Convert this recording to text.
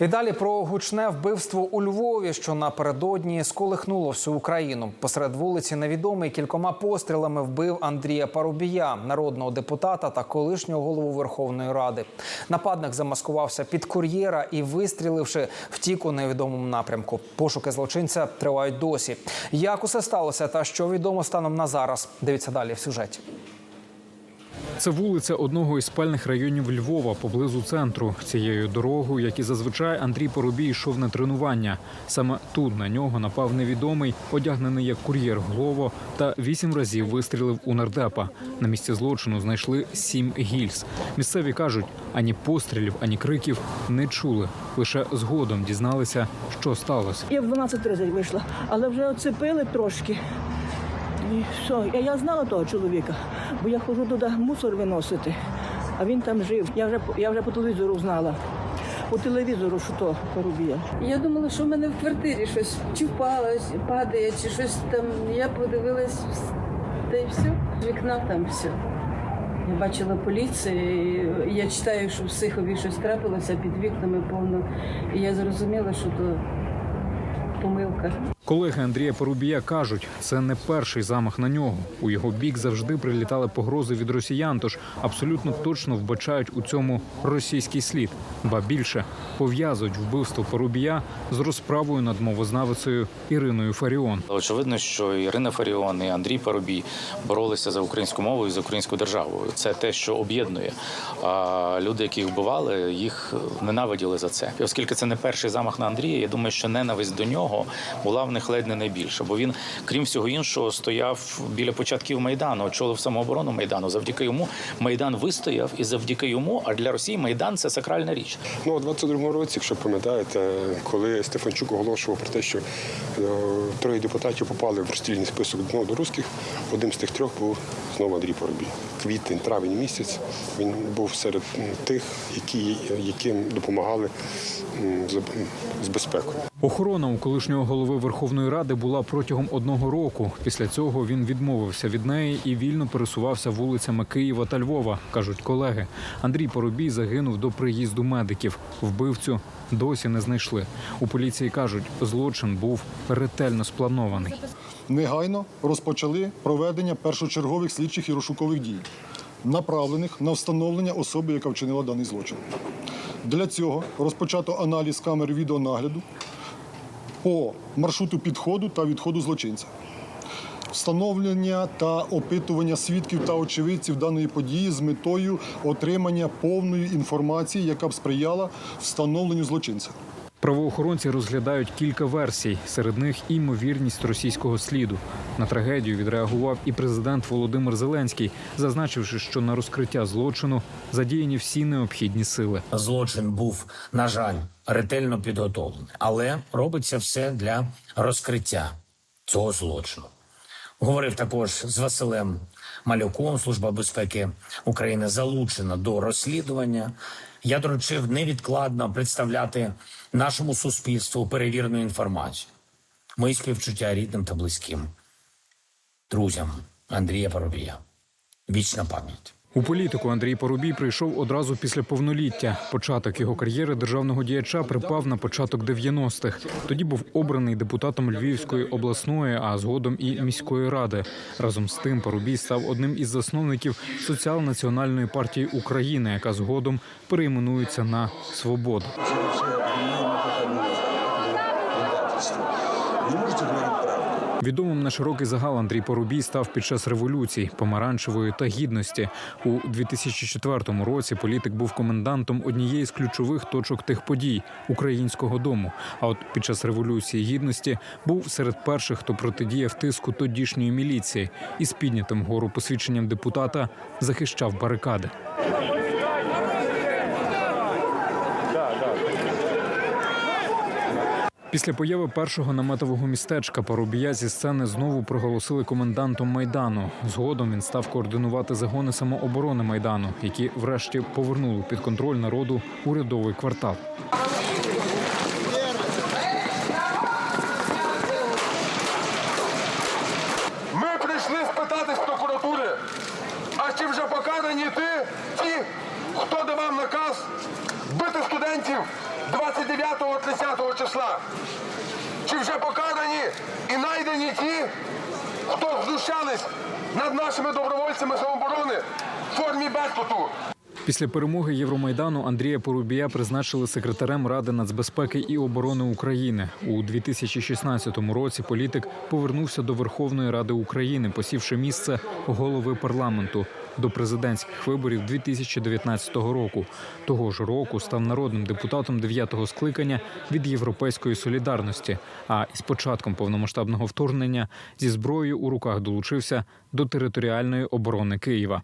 І далі про гучне вбивство у Львові, що напередодні сколихнуло всю Україну. Посеред вулиці невідомий кількома пострілами вбив Андрія Парубія, народного депутата та колишнього голову Верховної Ради. Нападник замаскувався під кур'єра і, вистріливши, втік у невідомому напрямку. Пошуки злочинця тривають досі. Як усе сталося та що відомо станом на зараз? Дивіться далі в сюжеті. Це вулиця одного із спальних районів Львова поблизу центру. Цією дорогою, як і зазвичай, Андрій Поробій йшов на тренування. Саме тут на нього напав невідомий, одягнений як кур'єр Глово, та вісім разів вистрілив у нардепа. На місці злочину знайшли сім гільз. Місцеві кажуть, ані пострілів, ані криків не чули. Лише згодом дізналися, що сталося. Я в 12 разів вийшла, але вже оцепили трошки. Все. Я, я знала того чоловіка, бо я ходжу туди мусор виносити, а він там жив. Я вже, я вже по телевізору знала. По телевізору, що то порубія. Я думала, що в мене в квартирі щось чи падає, чи щось там. Я подивилась, та й все. З вікна там все. Я бачила поліцію, я читаю, що в Сихові щось трапилося під вікнами повно. І я зрозуміла, що то помилка. Колеги Андрія Порубія кажуть, це не перший замах на нього. У його бік завжди прилітали погрози від росіян, тож абсолютно точно вбачають у цьому російський слід. Ба більше пов'язують вбивство Порубія з розправою над мовознавицею Іриною Фаріон. Очевидно, що Ірина Фаріон і Андрій Парубій боролися за українську мову і за українську державу. Це те, що об'єднує. А люди, які їх вбивали, їх ненавиділи за це. І оскільки це не перший замах на Андрія, я думаю, що ненависть до нього була в них ледь не найбільша. Бо він, крім всього іншого, стояв біля початків майдану, очолив самооборону майдану. Завдяки йому майдан вистояв, і завдяки йому, а для Росії майдан це сакральна річ. Ну, у 22-му році, якщо пам'ятаєте, коли Стефанчук оголошував про те, що е, троє депутатів попали в розстрільний список ну, до русських, одним з тих трьох був знову Андрій Поробій. Квітень, травень місяць він був серед тих, які, яким допомагали з безпекою. Охорона у колишнього голови Верховної Ради була протягом одного року. Після цього він відмовився від неї і вільно пересувався вулицями Києва та Львова, кажуть колеги. Андрій Поробій загинув до приїзду медиків. Вбивцю досі не знайшли. У поліції кажуть, злочин був ретельно спланований. негайно розпочали проведення першочергових слідчих і розшукових дій, направлених на встановлення особи, яка вчинила даний злочин. Для цього розпочато аналіз камер відеонагляду по маршруту підходу та відходу злочинця. Встановлення та опитування свідків та очевидців даної події з метою отримання повної інформації, яка б сприяла встановленню злочинця. Правоохоронці розглядають кілька версій. Серед них імовірність російського сліду. На трагедію відреагував і президент Володимир Зеленський, зазначивши, що на розкриття злочину задіяні всі необхідні сили. Злочин був, на жаль, ретельно підготовлений, але робиться все для розкриття цього злочину. Говорив також з Василем Малюком, Служба безпеки України залучена до розслідування. Я доручив невідкладно представляти нашому суспільству перевірену інформацію. Мої співчуття рідним та близьким, друзям Андрія Парубія. Вічна пам'ять. У політику Андрій Порубій прийшов одразу після повноліття. Початок його кар'єри державного діяча припав на початок 90-х. Тоді був обраний депутатом Львівської обласної, а згодом і міської ради. Разом з тим Порубій став одним із засновників соціал-національної партії України, яка згодом перейменується на Свободу. Відомим на широкий загал Андрій Порубій став під час революцій помаранчевої та гідності. У 2004 році політик був комендантом однієї з ключових точок тих подій українського дому. А от під час революції гідності був серед перших, хто протидіяв тиску тодішньої міліції і з піднятим вгору посвідченням депутата захищав барикади. Після появи першого наметового містечка Парубія зі сцени знову проголосили комендантом майдану. Згодом він став координувати загони самооборони майдану, які врешті повернули під контроль народу урядовий квартал. Ми прийшли спитати з прокуратури, а чи вже покарані ти, ті, хто давав наказ студентів 29-30 числа. Чи вже покарані і знайдені ті, хто знущались над нашими добровольцями самооборони в формі безпоту? Після перемоги Євромайдану Андрія Порубія призначили секретарем Ради нацбезпеки і оборони України. У 2016 році політик повернувся до Верховної Ради України, посівши місце голови парламенту до президентських виборів 2019 року. Того ж року став народним депутатом 9-го скликання від Європейської солідарності. А із початком повномасштабного вторгнення зі зброєю у руках долучився до територіальної оборони Києва.